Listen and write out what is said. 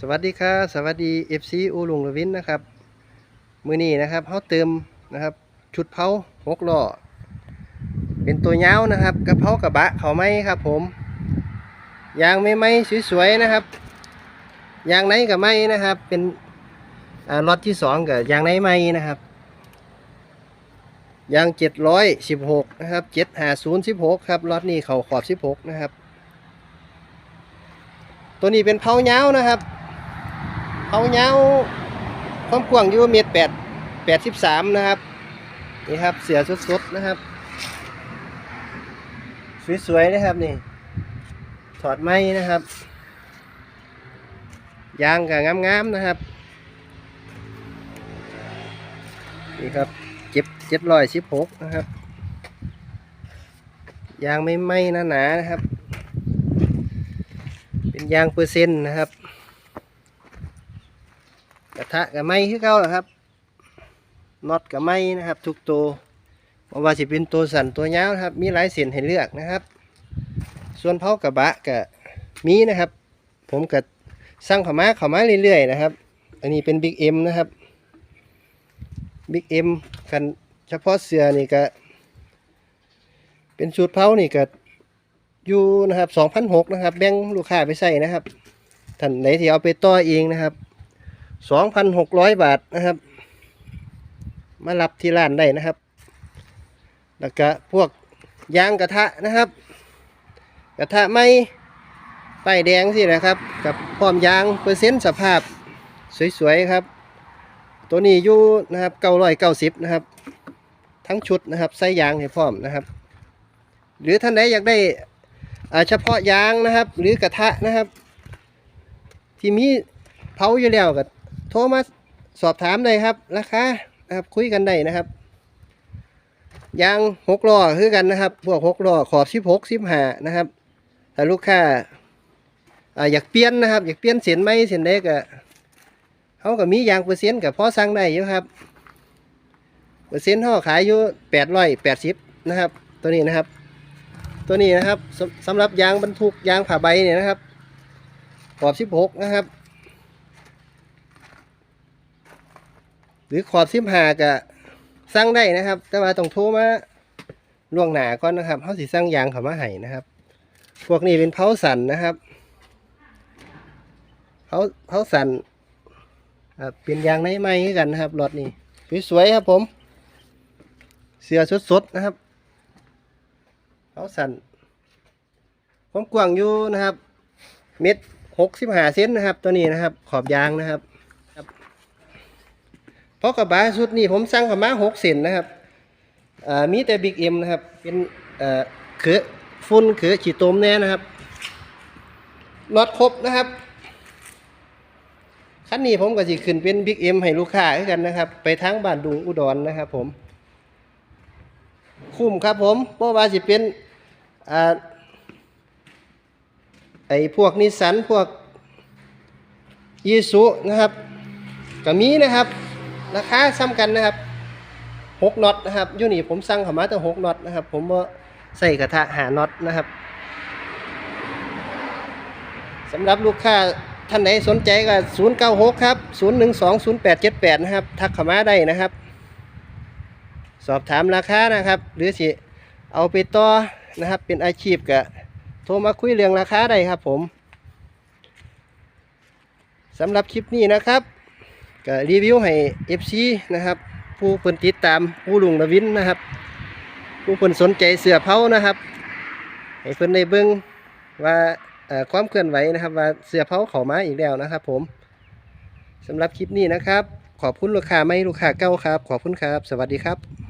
สวัสดีครับสวัสดี FC อูลุงลวินนะครับ มือนี้นะครับเขาเติมนะครับ ชุดเผาหกล้อเป็นตัวยาวนะครับกระเพากระบะเขาไหมครับ ผมยางไม่ไหมสวยๆนะครับยางไหนกับไหมนะครับ เป็นล็อตที่สองกับยางไหนไหมนะครับยางเจ็ดร้อยสิบหกนะครับเจ็ดหาศูนย์สิบหกครับล็อตนี้เขาขอบสิบหกนะครับ ตัวนี้เป็นเผาเงานะครับ เผาเงาความกว้างอยู่เมตรแปดแปดสิบสามนะครับนี่ครับเสือสดๆนะครับ สวยๆนะครับนี่ถอดไม้นะครับยางกับงามๆนะครับนี่ครับเจ็บเจ็ดร้อยสิบหกนะครับยางไม่ไหม้หนาๆนะครับ เป็นยางเปอร์เซ็นต์นะครับ กระทะกับไม้คือเก่าแหละครับน็อตกับไม้นะครับ ทุกตัวเพราะว่าสิเป็นตัวสั่นตัวยาวนะครับ มีหลายเส้นให้เลือกนะครับ ส่วนเผากระบะก็มีนะครับ ผมก็สั่งขามาขามาเรื่อยๆนะครับ อันนี้เป็นบิ๊กเอ็มนะครับบิ๊กเอ็มกันเฉพาะเสือนี่ก็เป็นชุดเผานี่ก็อยู่นะครับสองพันหกนะครับ แบ่งลูกค้าไปใส่นะครับท่านไหนที่เอาไปต่อเองนะครับ สองพันหกร้อยบาทนะครับ มารับที่ร้านได้นะครับ แล้วก็พวกยางกระทะนะครับ กระทะไม้ป้ายแดงสินะครับ กับพร้อมยางเปอร์เซ็นต์สภาพสวยๆครับ ตัวนี้อยู่นะครับเก้าร้อยเก้าสิบนะครับ ทั้งชุดนะครับใส่ยางให้พร้อมนะครับ หรือท่านใดอยากได้เฉพาะยางนะครับ หรือกระทะนะครับ ที่มีเผาอยู่แล้วก็ โทรมาสอบถามได้ครับราคานะครับคุยกันได้นะครับยางหกล้อคือกันนะครับ พวกหกล้อขอบสิบหกสิบห้านะครับถ้าลูกค้าอาอยากเปลี่ยนนะครับ อยากเปลี่ยนเส้นไหมเส้นเล็กอะเขาก็มียางเปอร์เซ็นต์กับพอสั่งได้อยู่ครับเปอร์เซ็นต์เขาขายอยู่แปดร้อยแปดสิบนะครับ ตัวนี้นะครับ ตัวนี้นะครับสำหรับยางบรรทุกยางผ่าใบเนี่ยนะครับขอบ16นะครับ หรือขอบ15ก็สั่งได้นะครับ แต่ว่าต้องโทรมาล่วงหน้าก่อนนะครับเขาสิสั่งยางเขามาให้นะครับ พวกนี้เป็นเผาสันนะครับเผาเผาสันเป็นยางในไม้กันนะครับรถนี้สวยๆครับผม เสือสดๆนะครับเขาสันความกว้างอยู่นะครับ เม็ดหกสิบห้าเซนนะครับ ตัวนี้นะครับ ขอบยางนะครับ เพราะกระบะชุดนี้ผมสั่งเขามาหกเซนนะครับอ่ามีแต่บิ๊กเอ็มนะครับ เป็นเอ่อเขือฟุ้นเขือฉีดตมแน่นะครับน็อตครบนะครับคันนี้ผมก็สิขึ้นเป็นบิ๊กเอ็มให้ลูกค้ากันนะครับ ไปทั้งบ้านดุงอุดรนะครับผม คุ้มครับผมเพราะว่าสิเป็นอ่าไอพวกนิสสันพวกยีสุนะครับก็มีนะครับ ราคาซ้ำกันนะครับหกน็อตนะครับยูนี่ผมสั่งเขามาแต่หกน็อตนะครับ ผมว่าใส่กระทะหาน็อตนะครับสำหรับลูกค้าท่านไหนสนใจก็096ครับ012 0878นะครับ ทักเข้ามาได้นะครับ สอบถามราคานะครับ หรือสิเอาไปต่อนะครับ เป็นอาชีพก็โทรมาคุยเรื่องราคาได้ครับผมสำหรับคลิปนี้นะครับ ก็รีวิวให้ FC นะครับ ผู้เพิ่นติดตามผู้ลุงนวินนะครับ ผู้เพิ่นสนใจเสือเผานะครับให้เพิ่นได้เบิ่งว่าความเคลื่อนไหวนะครับ ว่าเสือเผาเข้ามาอีกแล้วนะครับ ผมสำหรับคลิปนี้นะครับ ขอบคุณลูกค้าไม่ลูกค้าเก้าครับ ขอบคุณครับ สวัสดีครับ